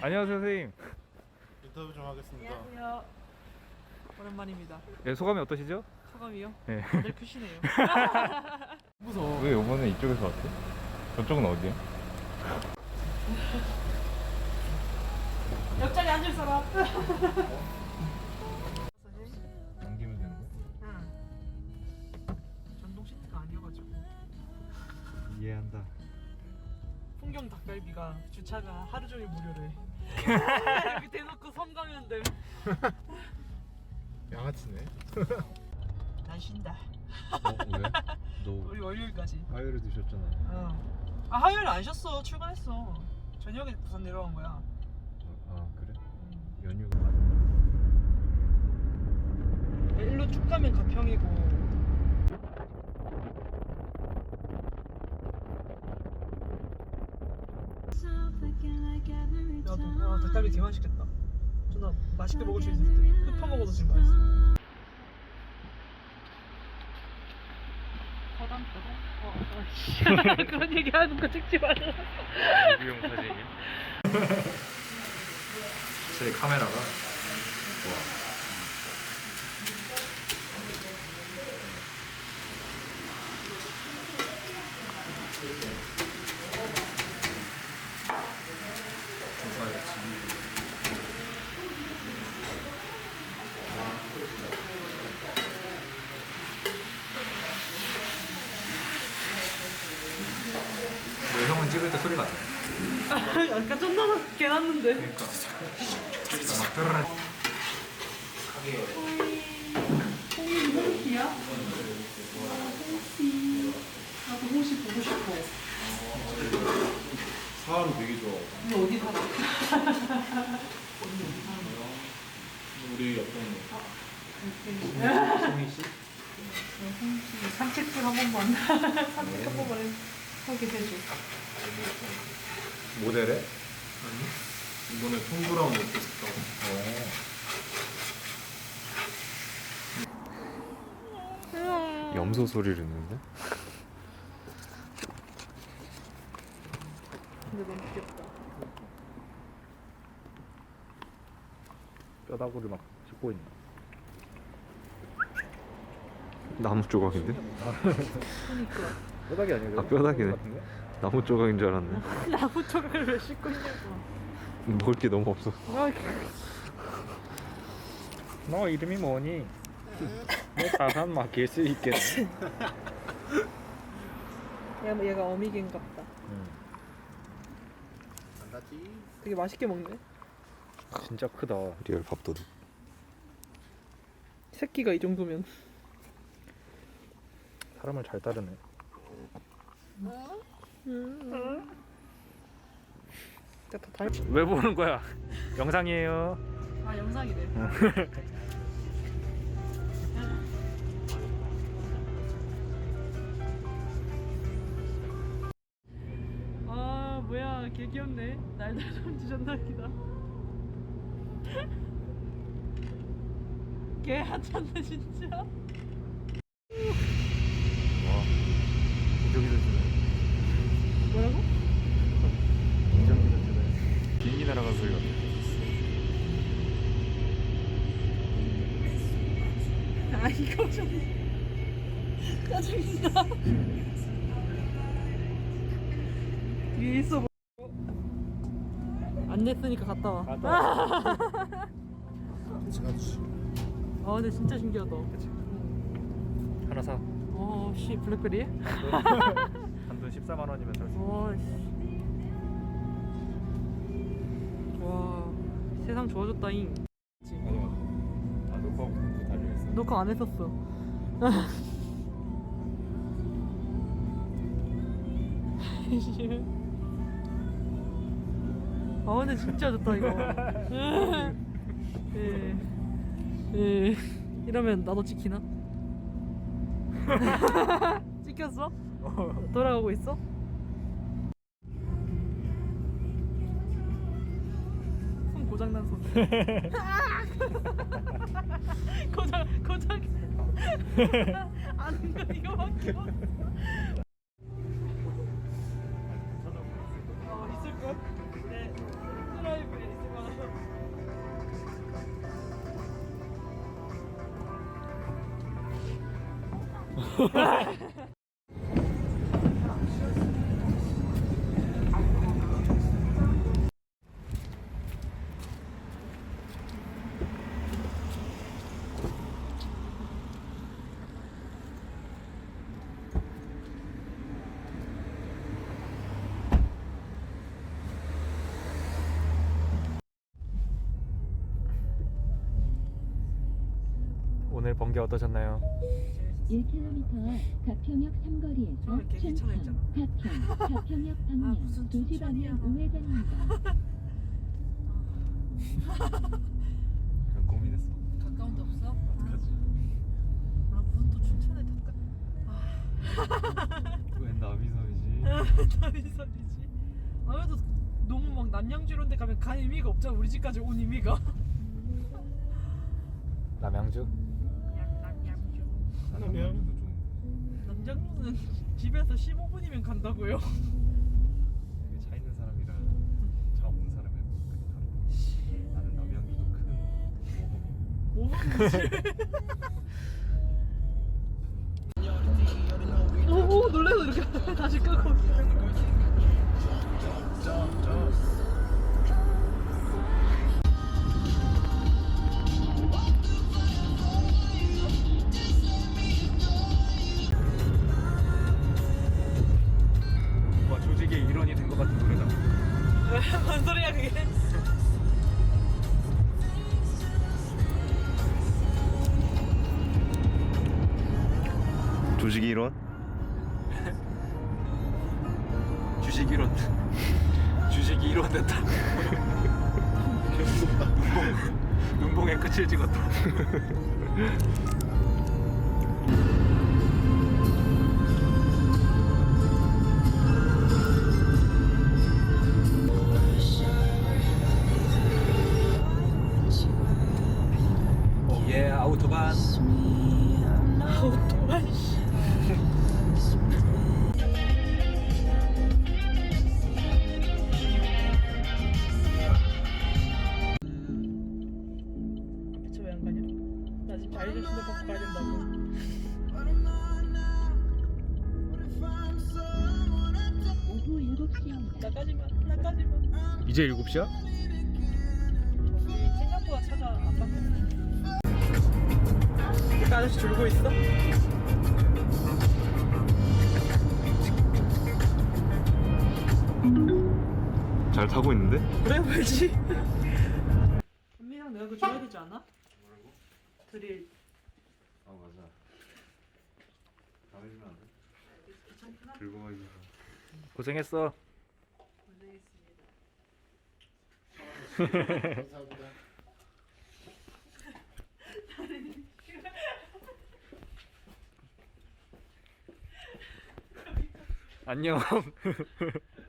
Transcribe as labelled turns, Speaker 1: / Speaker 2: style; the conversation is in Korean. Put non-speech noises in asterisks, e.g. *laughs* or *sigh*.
Speaker 1: 안녕하세요 선생님.
Speaker 2: 인터뷰 좀 하겠습니다.
Speaker 3: 안녕하세요. 오랜만입니다.
Speaker 1: 예, 소감이 어떠시죠?
Speaker 3: 소감이요?
Speaker 1: 네.
Speaker 3: 다들 크시네요. *laughs* 무서워.
Speaker 1: 왜 이번에 이쪽에서 왔지? 저쪽은 어디야?
Speaker 3: 옆자리 앉을 사람. 주차가 하루 종일 무료래. *laughs* 여기 대놓고 섬 가면 돼. *laughs*
Speaker 2: 양아치네. *laughs*
Speaker 3: 난 쉰다.
Speaker 1: 어, 왜? 너
Speaker 3: 우리 월요일까지.
Speaker 1: 화요일에 드셨잖아.
Speaker 3: 어. 아 화요일 안 쉬었어. 출근했어. 저녁에 부산 내려간 거야.
Speaker 1: 아 그래?
Speaker 3: 음.
Speaker 1: 연휴가
Speaker 3: 일로 쭉 가면 가평이고. 닭갈비 개 맛있겠다. 존나 맛있게 먹을 수 있을 때. 흡파 먹어도 지금 맛있어. 거담 거담. 어, 어, *laughs* *laughs* 그런 얘기 하는 거 찍지 마라.
Speaker 1: 리뷰용 사진이야? 제 카메라가 왜 때 소리가 안 나?
Speaker 3: 아까 존나 개 났는데.
Speaker 1: 그러니까 막
Speaker 3: 보고 싶어.
Speaker 2: 사하루 되게 좋아.
Speaker 3: 근데 어디 살아?
Speaker 2: 우리 어떤
Speaker 1: 송이 씨?
Speaker 3: 산책길 한 번만 *laughs* 산책 한 번만 해- 하게 해줘
Speaker 1: 모델에?
Speaker 2: 아니? 이번에 톰 브라운 옷 입었다고.
Speaker 1: 염소 소리를 듣는데?
Speaker 3: 근데 너무 귀엽다
Speaker 1: 뼈다구를 막 씹고 있네 나무 조각인데?
Speaker 3: 그니까
Speaker 1: 뼈다귀 아니야? 아 뼈다귀네 나무 조각인 줄 알았네 *laughs*
Speaker 3: 나무 조각을 왜 씻고 있냐고
Speaker 1: 먹을 게 너무 없어
Speaker 3: 아,
Speaker 4: 너 이름이 뭐니? 내 가산 맡길 수 있겠네. *laughs*
Speaker 3: 얘가, 얘가 어미개인갑다
Speaker 2: 안 닿지?
Speaker 3: 되게 맛있게 먹네
Speaker 4: 진짜 크다.
Speaker 1: 리얼 밥도둑
Speaker 3: 새끼가 이 정도면
Speaker 4: 사람을 잘 따르네.
Speaker 3: 음. 진짜.
Speaker 4: 왜 보는 거야? 영상이에요.
Speaker 3: 아 영상이네 *laughs* 아 뭐야 개 귀엽네 날달솜 존나 웃기다 개 하찮네 진짜
Speaker 1: 와 기저귀도 주네
Speaker 3: 뭐라고?
Speaker 1: 기저귀도 주네 같아
Speaker 3: 아 이거 좀 짜증나 뒤에 있어 보- 안 냈으니까 갔다 와
Speaker 2: 같이 가주시.
Speaker 3: 아 근데 진짜 신기하다
Speaker 4: 하나 사.
Speaker 3: 어씨 블랙베리? *laughs*
Speaker 4: 단돈 14만 원이면 살 수. 있어.
Speaker 3: 와 씨 세상 좋아졌다잉
Speaker 1: 맞아 아 녹화하고 공부 달려 있어
Speaker 3: 녹화 안 했었어 *laughs* 아 근데 진짜 좋다 이거 *laughs* 예. 예. 이러면 나도 찍히나? *laughs* 찍혔어? 돌아가고 있어? 고장난 소스. *laughs* *laughs* 고장 고장. 아는 건 이거밖에 없어. 어 *laughs*
Speaker 4: 오늘 번개 어떠셨나요?
Speaker 5: 1km 가평역 삼거리에서 춘천,
Speaker 3: 귀찮아했잖아.
Speaker 5: 가평, 가평역 *laughs*
Speaker 3: 아,
Speaker 5: 방면
Speaker 3: 무슨
Speaker 5: 2시 방향
Speaker 3: 춘천이야.
Speaker 5: 우회전입니다. *laughs*
Speaker 1: 난 고민했어.
Speaker 3: 가까운 데 없어?
Speaker 1: 어떡하지?
Speaker 3: 아 무슨 또 춘천에 닭가
Speaker 1: 웬 남이섬이지?
Speaker 3: 다비선이지 *laughs* 아무래도 너무 막 남양주 이런 데 가면 간 의미가 없잖아 우리 집까지 온 의미가
Speaker 4: 남양주?
Speaker 1: 좋은데.
Speaker 3: 남양주는 집에서 15분이면 간다고요
Speaker 1: 차 있는 사람이랑 차 없는 사람의 다르다. 나는 남양주도 큰.
Speaker 3: 뭐하는 오, *laughs* 오 놀래서 이렇게 *laughs* 다시 끄고
Speaker 4: 조직이 *laughs*
Speaker 1: 이론?
Speaker 4: 주식 일원. 주식이 일원 됐다. 눈봉, 눈봉에 끝을 찍었다. *laughs*
Speaker 5: 오후 7시입니다.
Speaker 3: 나까지만 나까지만
Speaker 4: 이제 7시야?
Speaker 3: 우리 생각보다 차가 안 막혔네 그 아저씨 졸고 있어?
Speaker 1: 잘 타고 있는데?
Speaker 3: 그래 보이지 현민이랑 내가 그거 줘야 되지 않아?
Speaker 1: 뭐라고?
Speaker 3: 드릴
Speaker 1: 아 맞아. 다음에 주면 안 돼?
Speaker 3: 귀찮구나
Speaker 1: 들고 가기 싫어.
Speaker 4: 고생했어. *laughs* 안녕. *laughs*